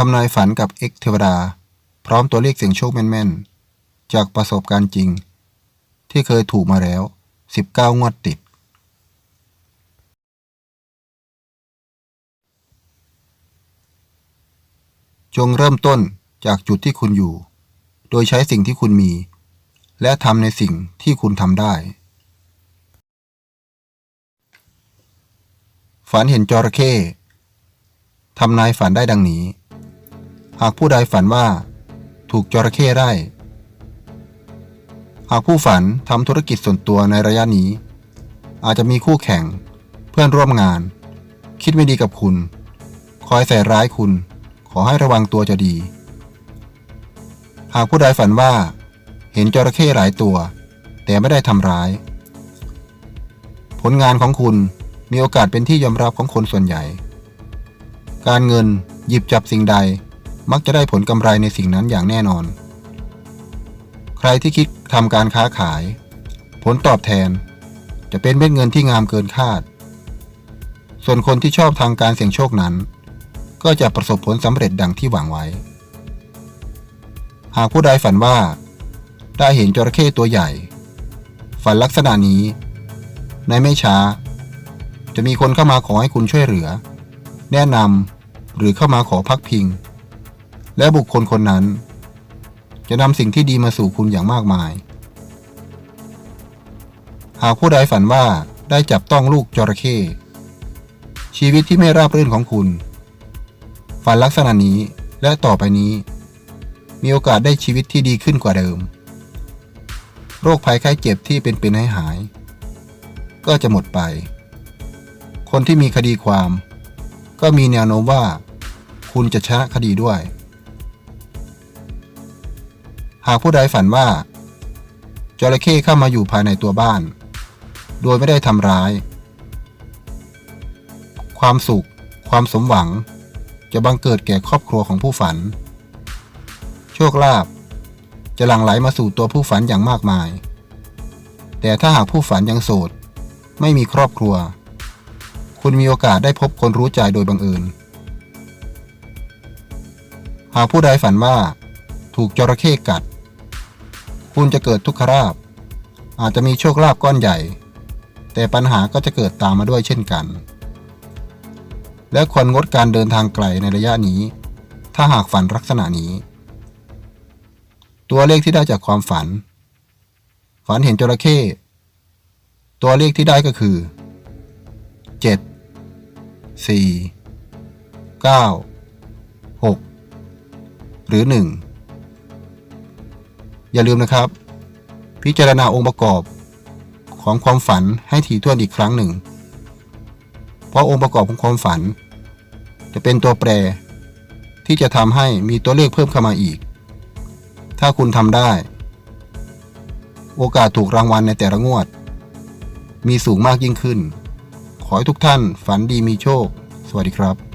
ทำนายฝันกับเอ็กเทวดา พร้อมตัวเลขเสียงโชคแม่นๆ จากประสบการณ์จริง ที่เคยถูกมาแล้ว 19 งวดติด จงเริ่มต้นจากจุดที่คุณอยู่ โดยใช้สิ่งที่คุณมี และทำในสิ่งที่คุณทำได้ ฝันเห็นจระเข้ทำนายฝันได้ดังนี้ หากผู้ใดฝันว่า ถูกจระเข้ไล่หากผู้ฝันทำธุรกิจส่วนตัวในระยะนี้ อาจจะมีคู่แข่ง เพื่อนร่วมงาน คิดไม่ดีกับคุณ คอยใส่ร้ายคุณ ขอให้ระวังตัวจะดี หากผู้ใดฝันว่า เห็นจระเข้หลายตัว แต่ไม่ได้ทำร้าย ผลงานของคุณมีโอกาสเป็นที่ยอมรับของคนส่วนใหญ่ การเงินหยิบจับสิ่งใด มักจะได้ผลกำไรในสิ่งนั้นอย่างแน่นอน ใครที่คิดทำการค้าขาย ผลตอบแทน จะเป็นเม็ดเงินที่งามเกินคาด ส่วนคนที่ชอบทางการเสี่ยงโชคนั้น ก็จะประสบผลสำเร็จดังที่หวังไว้ หากผู้ใดฝันว่า ได้เห็นจระเข้ตัวใหญ่ ฝันลักษณะนี้ ในไม่ช้า จะมีคนเข้ามาขอให้คุณช่วยเหลือ แนะนำหรือเข้ามาขอพักพิง และบุคคลคนนั้น จะนำสิ่งที่ดีมาสู่คุณอย่างมากมาย หากผู้ใดฝันว่าได้จับต้องลูกจระเข้ชีวิตที่ไม่ราบรื่นของคุณ ฝันลักษณะนี้และต่อไปนี้ มีโอกาสได้ชีวิตที่ดีขึ้นกว่าเดิม โรคภัยไข้เจ็บที่เป็นเป็นให้หาย ก็จะหมดไป คนที่มีคดีความ ก็มีแนวโน้มว่า คุณจะชนะคดีด้วย หากผู้ใดฝันว่าจระเข้เข้ามาอยู่ภายในตัวบ้าน โดยไม่ได้ทำร้าย ความสุข ความสมหวัง จะบังเกิดแก่ครอบครัวของผู้ฝัน โชคลาภจะหลั่งไหลมาสู่ตัวผู้ฝันอย่างมากมาย แต่ถ้าหากผู้ฝันยังโสด ไม่มีครอบครัว คุณมีโอกาสได้พบคนรู้ใจโดยบังเอิญ หากผู้ใดฝันว่า ถูกจระเข้กัด คุณจะเกิดทุกขราบ อาจจะมีโชคลาภก้อนใหญ่ แต่ปัญหาก็จะเกิดตามมาด้วยเช่นกัน และควรงดการเดินทางไกลในระยะนี้ ถ้าหากฝันลักษณะนี้ ตัวเลขที่ได้จากความฝัน ฝันเห็นจระเข้ตัวเลขที่ได้ก็คือ 7 4 9 6 หรือ 1 อย่าลืมนะครับ พิจารณาองค์ประกอบของความฝันให้ถี่ถ้วนอีกครั้งหนึ่ง เพราะองค์ประกอบของความฝัน จะเป็นตัวแปร ที่จะทำให้มีตัวเลขเพิ่มเข้ามาอีก ถ้าคุณทำได้ โอกาสถูกรางวัลในแต่ละงวด มีสูงมากยิ่งขึ้น ขอให้ทุกท่านฝันดีมีโชค สวัสดีครับ